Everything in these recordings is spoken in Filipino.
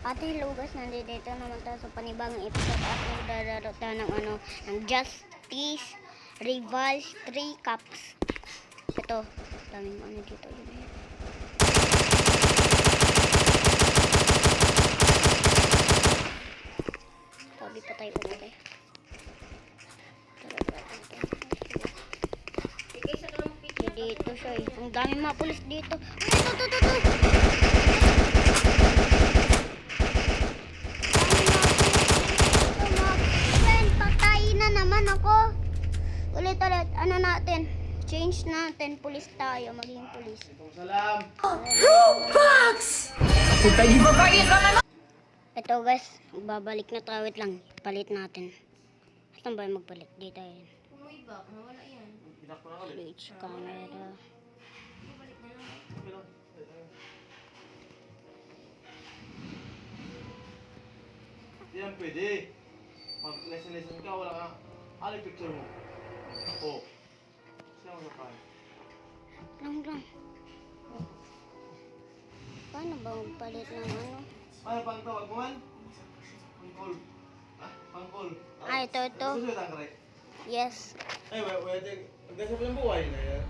Ate Lugas, nandito naman tayo sa panibagong episode at magdadaro tayo ng ano, ng Justice Rivals 3 Cups. Ito, daming ano dito. yun. Tabi pa tayo tara, tara. Dito siya eh. Ang dami mga pulis dito. Ito, ito, ito, ito. Friend, patayin na naman ako. Ulit ulit, ano natin? Change natin, pulis tayo, maging pulis. Salam. Ka naman? Ito guys, babalik na tayo, wait lang, palit natin. Saan ba yung magpalit? Dito yun. Switch camera. Yan pwede. Mag-lesson-lesson ka, wala kang... Ano yung picture mo? Oh. Sino mo sa? Lang lang. Paano ba magpalit ng ano? Ano pang tawag mo man? Pangkol. Ah, pangkol. Ah, ito, ito. Gusto yung tangkare? Yes. Ay, wait, wait. Magdasa pa ng buhay na yan.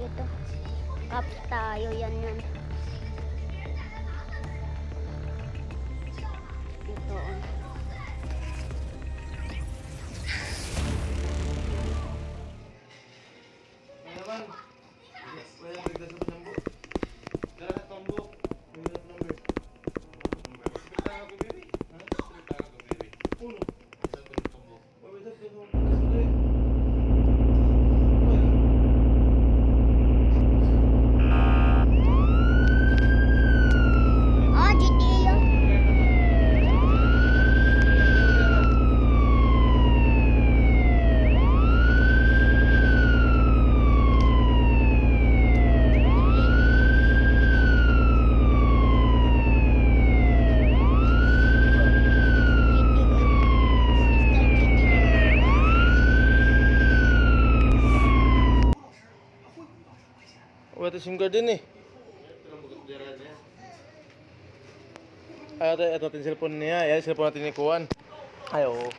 Dito. Cups tayo, yan yan. Ito. oh. Ano naman? Wala magdasa pa ng buhay. Dala na tombo. Wala na number. Uno. Wala na tombo. Oh, GTA yun. Wala ito SIM card din eh. Ay, ito, ito, yung cellphone niya. Yan, cellphone natin ni Kuan. Ay, oo.